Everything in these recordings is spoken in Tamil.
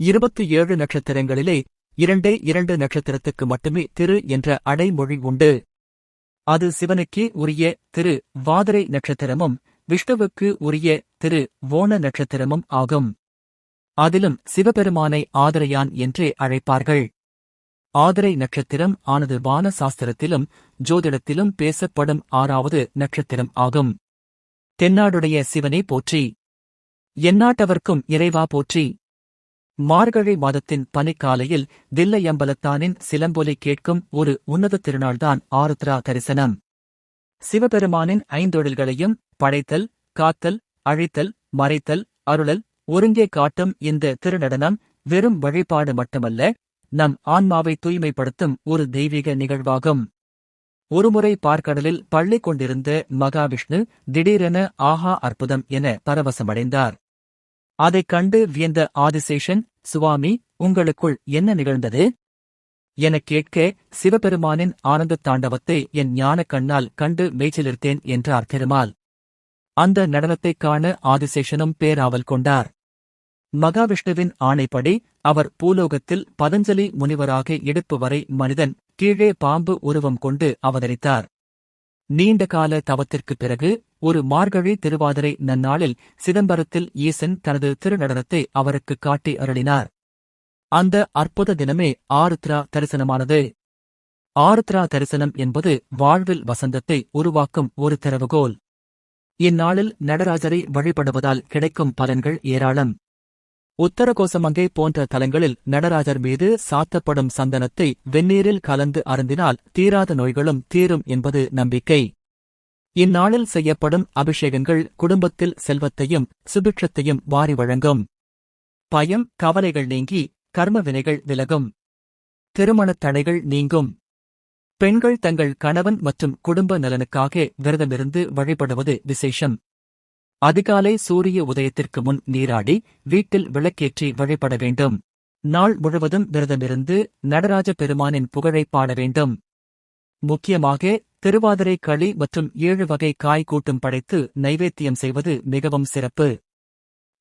இருபத்தி ஏழு நட்சத்திரங்களிலே இரண்டே இரண்டு நட்சத்திரத்துக்கு மட்டுமே திரு என்ற அடைமொழி உண்டு. அது சிவனுக்கே உரிய திரு வாதிரை நட்சத்திரமும் விஷ்ணுவுக்கு உரிய திரு ஓண நட்சத்திரமும் ஆகும். அதிலும் சிவபெருமானை ஆதரையான் என்றே அழைப்பார்கள். ஆதரை நட்சத்திரம் ஆனது வான சாஸ்திரத்திலும் ஜோதிடத்திலும் பேசப்படும் ஆறாவது நட்சத்திரம் ஆகும். தென்னாடுடைய சிவனே போற்றி. எந்நாட்டவர்க்கும் இறைவா போற்றி. மார்கழி மாதத்தின் பனிக்காலையில் தில்லையம்பலத்தானின் சிலம்பொலி கேட்கும் ஒரு உன்னத திருநாள்தான் ஆருத்ரா தரிசனம். சிவபெருமானின் ஐந்தொழில்களையும் படைத்தல் காத்தல் அழித்தல் மறைத்தல் அருளல் ஒருங்கே காட்டும் இந்த திருநடனம் வெறும் வழிபாடு மட்டுமல்ல நம் ஆன்மாவை தூய்மைப்படுத்தும் ஒரு தெய்வீக நிகழ்வாகும். ஒருமுறை பார்க்கடலில் பள்ளி கொண்டிருந்த மகாவிஷ்ணு திடீரென ஆஹா அற்புதம் என பரவசமடைந்தார். அதைக் கண்டு வியந்த ஆதிசேஷன் சுவாமி உங்களுக்குள் என்ன நிகழ்ந்தது? எனக் கேட்க சிவபெருமானின் ஆனந்தத் தாண்டவத்தை என் ஞானக் கண்ணால் கண்டு மேய்ச்சலிருத்தேன் என்றார் திருமால் அந்த நடனத்தைக் காண ஆதிசேஷனும் பேராவல் கொண்டார். மகாவிஷ்ணுவின் ஆணைப்படி அவர் பூலோகத்தில் பதஞ்சலி முனிவராக எடுப்பு வரை மனிதன் கீழே பாம்பு உருவம் கொண்டு அவதரித்தார். நீண்ட கால தவத்திற்குப் பிறகு ஒரு மார்கழி திருவாதிரை நன்னாளில் சிதம்பரத்தில் ஈசன் தனது திருநடனத்தை அவருக்கு காட்டி அருளினார். அந்த அற்புத தினமே ஆருத்ரா தரிசனமானது. ஆருத்ரா தரிசனம் என்பது வாழ்வில் வசந்தத்தை உருவாக்கும் ஒரு திறவுகோல் இந்நாளில் நடராஜரை வழிபடுவதால் கிடைக்கும் பலன்கள் ஏராளம். உத்தரகோசமங்கை போன்ற தலங்களில் நடராஜர் மீது சாத்தப்படும் சந்தனத்தை வெந்நீரில் கலந்து அருந்தினால் தீராத நோய்களும் தீரும் என்பது நம்பிக்கை. இந்நாளில் செய்யப்படும் அபிஷேகங்கள் குடும்பத்தில் செல்வத்தையும் சுபிட்சத்தையும் வாரி வழங்கும். பயம் கவலைகள் நீங்கி கர்ம வினைகள் விலகும். திருமணத் தடைகள் நீங்கும். பெண்கள் தங்கள் கணவன் மற்றும் குடும்ப நலனுக்காக விரதமிருந்து வழிபடுவது விசேஷம். அதிகாலை சூரிய உதயத்திற்கு முன் நீராடி வீட்டில் விளக்கேற்றி வழிபட வேண்டும். நாள் முழுவதும் விரதமிருந்து நடராஜ பெருமானின் புகழைப் பாட வேண்டும். முக்கியமாக திருவாதிரை களி மற்றும் ஏழு வகை காய் கூட்டும் படைத்து நைவேத்தியம் செய்வது மிகவும் சிறப்பு.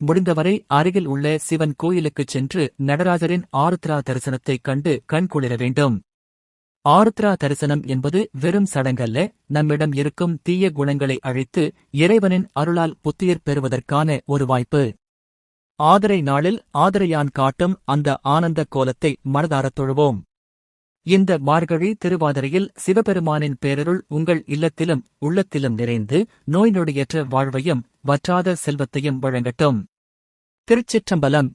முடிந்தவரை அருகில் உள்ள சிவன் கோயிலுக்குச் சென்று நடராஜரின் ஆருத்ரா தரிசனத்தைக் கண்டு கண்குளிர வேண்டும். ஆருத்ரா தரிசனம் என்பது வெறும் சடங்கல்ல நம்மிடம் இருக்கும் தீய குணங்களை அழித்து இறைவனின் அருளால் புத்துயிர் பெறுவதற்கான ஒரு வாய்ப்பு. ஆதரை நாளில் ஆதரையான் காட்டும் அந்த ஆனந்த கோலத்தை மனதாரத் தொழுவோம். இந்த மார்கழி திருவாதிரையில் சிவபெருமானின் பேரருள் உங்கள் இல்லத்திலும் உள்ளத்திலும் நிறைந்து நோய் நொடியற்ற வாழ்வையும் வற்றாத செல்வத்தையும் வழங்கட்டும். திருச்சிற்றம்பலம்